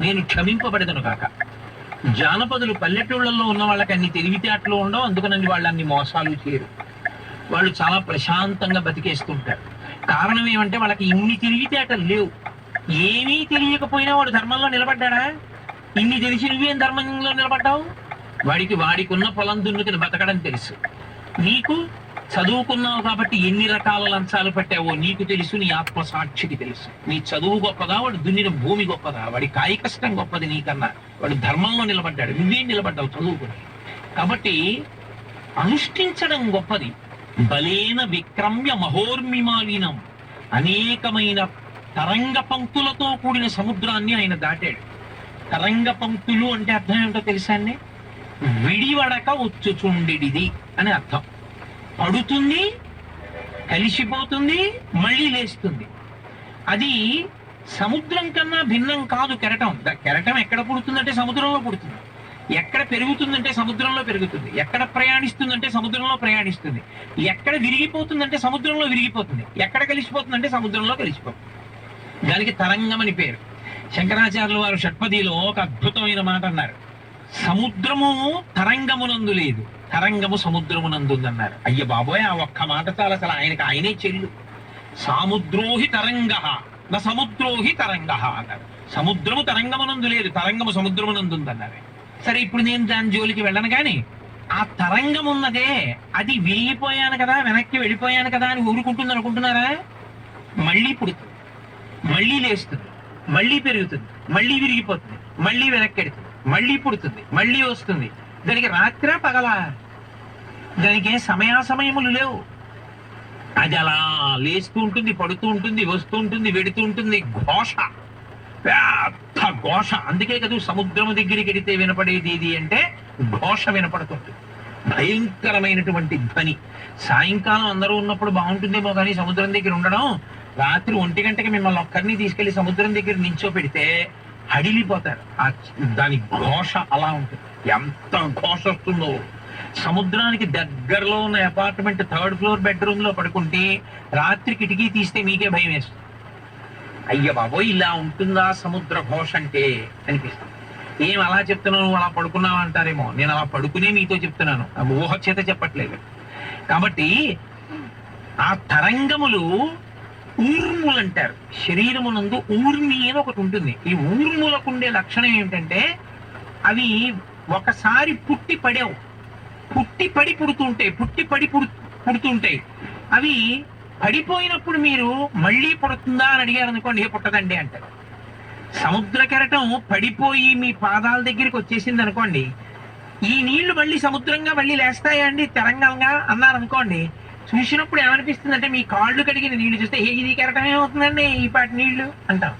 నేను క్షమింపబడదను కాక జానపదులు పల్లెటూళ్ళల్లో ఉన్న వాళ్ళకి అన్ని తెలివితేటలు ఉండవు అందుకని వాళ్ళు అన్ని మోసాలు చేయరు. వాళ్ళు చాలా ప్రశాంతంగా బతికేస్తుంటారు కారణం ఏమంటే వాళ్ళకి ఇన్ని తెలివితేటలు లేవు. ఏమీ తెలియకపోయినా వాడు ధర్మంలో నిలబడ్డాడా? ఇన్ని తెలిసి నువ్వేం ధర్మంలో నిలబడ్డావు? వాడికి వాడికి ఉన్న పొలం దున్నుకుని బతకడం తెలుసు. నీకు చదువుకున్నావు కాబట్టి ఎన్ని రకాల లంచాలు పెట్టావో నీకు తెలుసు నీ ఆత్మ సాక్షికి తెలుసు. నీ చదువు గొప్పదా వాడు దున్నిన భూమి గొప్పదా? వాడి కాయ కష్టం గొప్పది నీకన్నా. వాడు ధర్మంలో నిలబడ్డాడు నువ్వేం నిలబడ్డావు చదువుకుని. కాబట్టి అనుష్ఠించడం గొప్పది. బలేన విక్రమ్య మహోర్మిమాలీనం. అనేకమైన తరంగ పంక్తులతో కూడిన సముద్రాన్ని ఆయన దాటాడు. తరంగ పంక్తులు అంటే అర్థం ఏమిటో తెలుసా అండి? విడివడక వచ్చుచుండిడిది అని అర్థం. పడుతుంది కలిసిపోతుంది మళ్ళీ లేస్తుంది. అది సముద్రం కన్నా భిన్నం కాదు కెరటం. కెరటం ఎక్కడ పుడుతుందంటే సముద్రంలో పుడుతుంది. ఎక్కడ పెరుగుతుందంటే సముద్రంలో పెరుగుతుంది. ఎక్కడ ప్రయాణిస్తుందంటే సముద్రంలో ప్రయాణిస్తుంది. ఎక్కడ విరిగిపోతుందంటే సముద్రంలో విరిగిపోతుంది. ఎక్కడ కలిసిపోతుందంటే సముద్రంలో కలిసిపోతుంది. దానికి తరంగం అని పేరు. శంకరాచార్యుల వారు షట్పదిలో ఒక అద్భుతమైన మాట అన్నారు. సముద్రము తరంగమునందు లేదు. తరంగము సముద్రమునందు ఉందన్నారు అయ్య బాబోయ్ ఆ ఒక్క మాట చాలు అసలు ఆయనకి ఆయనే చెల్లు. సాముద్రోహి తరంగ నా సముద్రోహి తరంగ అన్నారు. సముద్రము తరంగమునందు లేదు తరంగము సముద్రమునందు ఉందన్నారు సరే ఇప్పుడు నేను దాని జోలికి వెళ్ళను కానీ ఆ తరంగం ఉన్నదే అది వెళ్ళిపోయాను కదా వెనక్కి వెళ్ళిపోయాను కదా అని ఊరుకుంటుంది అనుకుంటున్నారా? మళ్ళీ పుడుతుంది. మళ్ళీ లేస్తుంది. మళ్ళీ పెరుగుతుంది. మళ్ళీ విరిగిపోతుంది. మళ్ళీ వెనక్కి ఎడుతుంది. మళ్ళీ పుడుతుంది మళ్ళీ వస్తుంది. దానికి రాత్ర పగలా? దానికి సమయాసమయములు లేవు. అది అలా లేస్తూ ఉంటుంది పడుతూ ఉంటుంది వస్తూ ఉంటుంది వెడుతూ ఉంటుంది. ఘోష పెద్ద ఘోష. అందుకే కదా సముద్రము దగ్గరికి వెడితే వినపడేది ఇది అంటే ఘోష వినపడుతుంది. భయంకరమైనటువంటి ధ్వని. సాయంకాలం అందరూ ఉన్నప్పుడు బాగుంటుందేమో కానీ సముద్రం దగ్గర ఉండడం రాత్రి ఒంటి గంటకి మిమ్మల్ని ఒక్కరిని తీసుకెళ్ళి సముద్రం దగ్గర నించో పెడితే హడిలిపోతారు. ఆ దాని ఘోష అలా ఉంటుంది. ఎంత ఘోష వస్తుందో. సముద్రానికి దగ్గరలో ఉన్న అపార్ట్మెంట్ థర్డ్ ఫ్లోర్ బెడ్రూమ్లో పడుకుంటే రాత్రి కిటికీ తీస్తే మీకే భయం వేస్తుంది. అయ్య బాబోయ్ ఇలా ఉంటుందా సముద్ర ఘోష అంటే? అనిపిస్తుంది. ఏం అలా చెప్తున్నావు? అలా పడుకున్నావు అంటారేమో. నేను అలా పడుకునే మీతో చెప్తున్నాను. ఆ ఊహ చేత చెప్పట్లేదు. కాబట్టి ఆ తరంగములు ఊర్ములు అంటారు. శరీరమునందు ఊర్మి అని ఒకటి ఉంటుంది. ఈ ఊర్ములకు ఉండే లక్షణం ఏమిటంటే అవి ఒకసారి పుట్టి పడేవు. పుట్టి పడి పుడుతుంటాయి పుట్టి పడి పుడు పుడుతుంటాయి. అవి పడిపోయినప్పుడు మీరు మళ్ళీ పుడుతుందా అని అడిగారు అనుకోండి ఏ పుట్టదండి అంటారు. సముద్ర కెరటం పడిపోయి మీ పాదాల దగ్గరికి వచ్చేసింది అనుకోండి ఈ నీళ్ళు మళ్ళీ సముద్రంగా మళ్ళీ లేస్తాయండి అండి? అన్నారనుకోండి అన్నారు అనుకోండి చూసినప్పుడు ఏమనిపిస్తుంది అంటే మీ కాళ్ళు కడిగిన నీళ్ళు చూస్తే ఏ ఇది కెరటం ఏమవుతుందండి ఈ పాటి నీళ్ళు అంటాం.